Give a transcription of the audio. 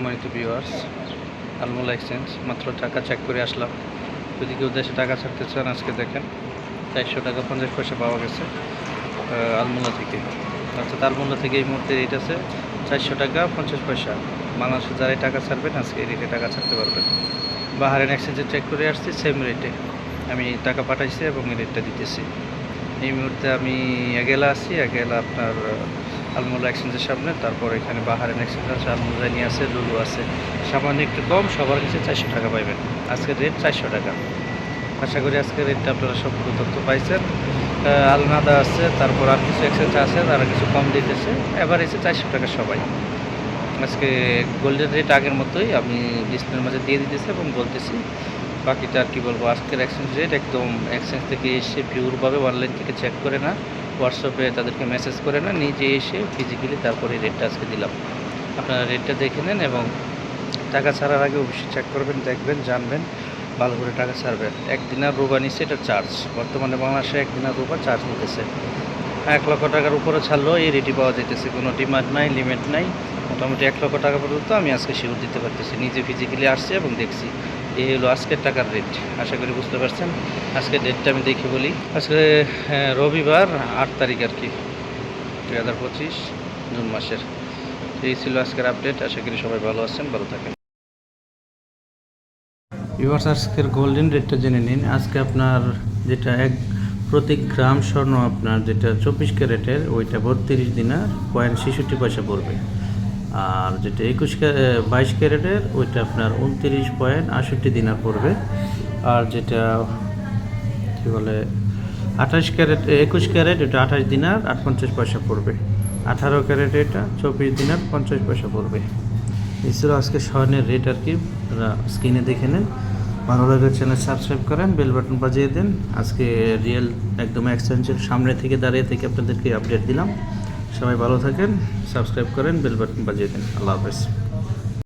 সম্মানিত viewers আলমোলা exchange মাত্র টাকা চেক করে আসলাম। যদি কেউ দেশে টাকা ছাড়তে চান, আজকে দেখেন, চারশো টাকা পঞ্চাশ পয়সা পাওয়া গেছে আলমোলা থেকে। অর্থাৎ আলমোলা থেকে এই মুহূর্তে রেট আছে চারশো টাকা পঞ্চাশ পয়সা। বাংলাদেশে যারাই টাকা ছাড়বেন, আজকে এই রেটে টাকা ছাড়তে পারবেন। বাহারেন এক্সচেঞ্জে চেক করে আসছি সেম রেটে আমি টাকা পাঠাইছি এবং এই রেটটা দিতেছি। এই মুহূর্তে আমি এগেলা আছি, এগেলা আপনার আলমোলা এক্সচেঞ্জের সামনে, তারপর এখানে বাহারেন এক্সচেঞ্জ আছে আলমোলা নিয়ে আছে, লুলু আছে। সামান্য একটু কম, সবার কাছে চারশো টাকা পাইবেন। আজকের রেট চারশো টাকা। আশা করি আজকের রেটটা আপনারা সম্পূর্ণ তথ্য পাইছেন। আলনাদা আছে, তারপর আর কিছু এক্সচেঞ্জ আছে, তারা কিছু কম দিতেছে। এবার এসে চারশো টাকা সবাই। আজকে গোল্ডেন রেট আগের মতোই, আমি ডিসপ্লের মাঝে দিয়ে দিতেছি এবং বলতেছি, বাকিটা আর কি বলব, আজকের এক্সচেঞ্জ রেট একদম এক্সচেঞ্জ থেকে এসে পিওরভাবে অনলাইন থেকে চেক করে না। হোয়াটসঅ্যাপে তাদেরকে মেসেজ করে না, নিজে এসে ফিজিক্যালি তারপরে রেটটা আজকে দিলাম। আপনারা রেটটা দেখে নেন এবং টাকা ছাড়ার আগে অবশ্যই চেক করবেন, দেখবেন, জানবেন, ভালো করে টাকা ছাড়বেন। একদিনের রোবা নিচ্ছে, এটা চার্জ বর্তমানে বাংলাদেশে একদিনের রোবা চার্জ নিতেছে। এক লক্ষ টাকার উপরে ছাড়লেও এই রেটই পাওয়া যাইতেছে। কোনো ডিমান্ড নাই লিমিট নাই। মোটামুটি এক লক্ষ টাকা পর্যন্ত আমি আজকে শিওর দিতে পারতেছি। নিজে ফিজিক্যালি আসছি এবং দেখছি। এই হলো আজকের টাকার রেট আশা করি বুঝতে পারছেন। আজকের ডেটটা আমি দেখে বলি। আজকে হ্যাঁ, রবিবার আট তারিখ আর কি দুই হাজার পঁচিশ জুন মাসের। এই ছিল আজকের আপডেট আশা করি সবাই ভালো আছেন ভালো থাকেন। ভিউয়ার্স আজকের গোল্ডেন রেটটা জেনে নিন। আজকে আপনার যেটা এক প্রতি গ্রাম স্বর্ণ আপনার যেটা চব্বিশ ক্যারেটের, ওইটা বত্রিশ দিনার পয়েন্ট ছেষট্টি পয়সা পড়বে। আর যেটা একুশ বাইশ ক্যারেটের, ওইটা আপনার উনত্রিশ পয়েন্ট আষট্টি দিনার পড়বে। আর যেটা কী বলে, আঠাশ ক্যারেট একুশ ক্যারেট, এটা আঠাশ দিনার আট পঞ্চাশ পয়সা পড়বে। আঠারো ক্যারেট, এটা চব্বিশ দিনার পঞ্চাশ পয়সা পড়বে। ছিল আজকে স্বর্ণের রেট আর কি স্ক্রিনে দেখে নেন। ভালো লাগলে চ্যানেল সাবস্ক্রাইব করেন বেল বাটন বাজিয়ে দিন। আজকে রিয়েল একদম এক্সচেঞ্জের সামনে থেকে দাঁড়িয়ে থেকে আপনাদেরকে আপডেট দিলাম। সবাই ভালো থাকেন সাবস্ক্রাইব করেন বেল বাটন বাজিয়ে দিন। আল্লাহ হাফেজ।